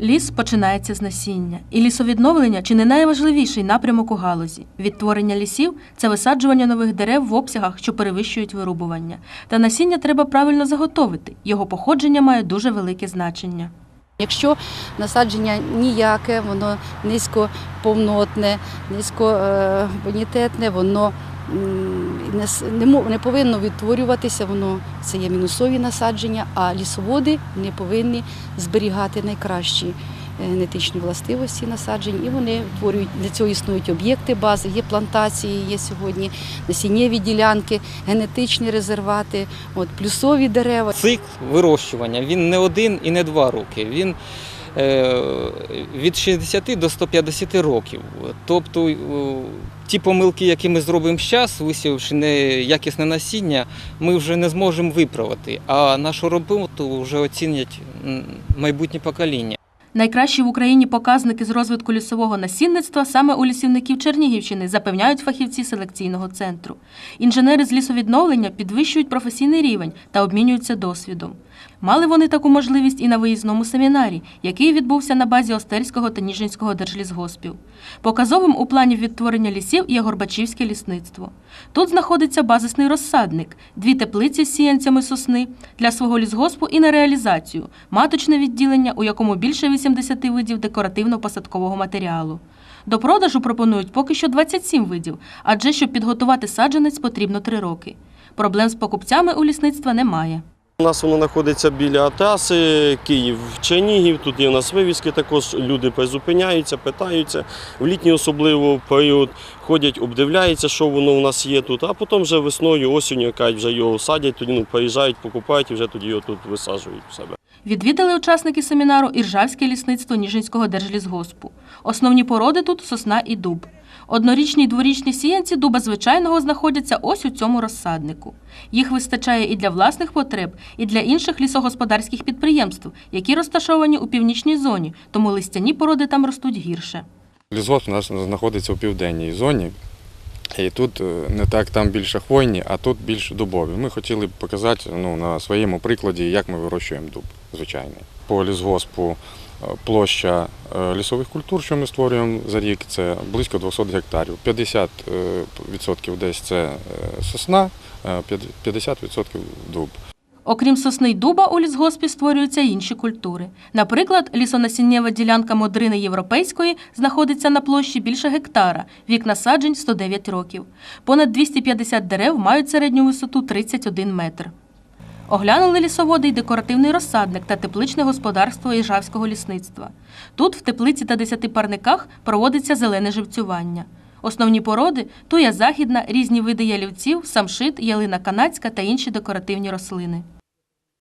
Ліс починається з насіння, і лісовідновлення чи не найважливіший напрямок у галузі. Відтворення лісів це висаджування нових дерев в обсягах, що перевищують вирубування. Та насіння треба правильно заготовити. Його походження має дуже велике значення. Якщо насадження ніяке, воно низькоповнотне, низькобонітетне, воно м, не, с- не, не повинно відтворюватися, воно це є мінусові насадження, а лісоводи не повинні зберігати найкращі е, генетичні властивості насаджень, і вони утворюють для цього існують об'єкти бази, є плантації, є сьогодні насіннєві ділянки, генетичні резервати, от плюсові дерева. Цикл вирощування він не один і не два роки. Він від 60 до 150 років. Тобто е, ті помилки, які ми зробимо зараз, висівши неякісне насіння, ми вже не зможемо виправити. А нашу роботу вже оцінять майбутні покоління. Найкращі в Україні показники з розвитку лісового насінництва саме у лісівників Чернігівщини, запевняють фахівці селекційного центру. Інженери з лісовідновлення підвищують професійний рівень та обмінюються досвідом. Мали вони таку можливість і на виїзному семінарі, який відбувся на базі Остерського та Ніжинського держлісгоспів. Показовим у плані відтворення лісів є Горбачівське лісництво. Тут знаходиться базисний розсадник, дві теплиці з сіянцями сосни для свого лісгоспу і на реалізацію, маточне відділення, у якому більше 80 видів декоративно-посадкового матеріалу. До продажу пропонують поки що 27 видів, адже щоб підготувати саджанець потрібно 3 роки. Проблем з покупцями у лісництва немає. У нас воно знаходиться біля траси Київ, Чернігів. Тут є у нас вивіски. Також люди призупиняються, питаються. В літній особливо період ходять, обдивляються, що воно у нас є тут. А потім вже весною, осінню, кажуть, вже його садять, тоді ну, приїжджають, покупають і вже тоді його тут висаджують в себе. Відвідали учасники семінару Іржавське лісництво Ніжинського держлісгоспу. Основні породи тут сосна і дуб. Однорічні й дворічні сіянці дуба звичайного знаходяться ось у цьому розсаднику. Їх вистачає і для власних потреб, і для інших лісогосподарських підприємств, які розташовані у північній зоні, тому листяні породи там ростуть гірше. Лісгосп у нас знаходиться у південній зоні. І тут е, не так там більше хвойні, а тут більш дубові. Ми хотіли б показати ну, на своєму прикладі, як ми вирощуємо дуб звичайний. По лісгоспу е, площа е, лісових культур, що ми створюємо за рік, це близько 200 гектарів. 50% десь це е, сосна, е, 50% дуб. Окрім сосни й дуба, у лісгоспі створюються інші культури. Наприклад, лісонасіннєва ділянка модрини європейської знаходиться на площі більше гектара, вік насаджень 109 років. Понад 250 дерев мають середню висоту 31 метр. Оглянули лісоводи й декоративний розсадник та тепличне господарство Іжавського лісництва. Тут, в теплиці та десяти парниках, проводиться зелене живцювання. Основні породи туя західна, різні види ялівців, самшит, ялина канадська та інші декоративні рослини.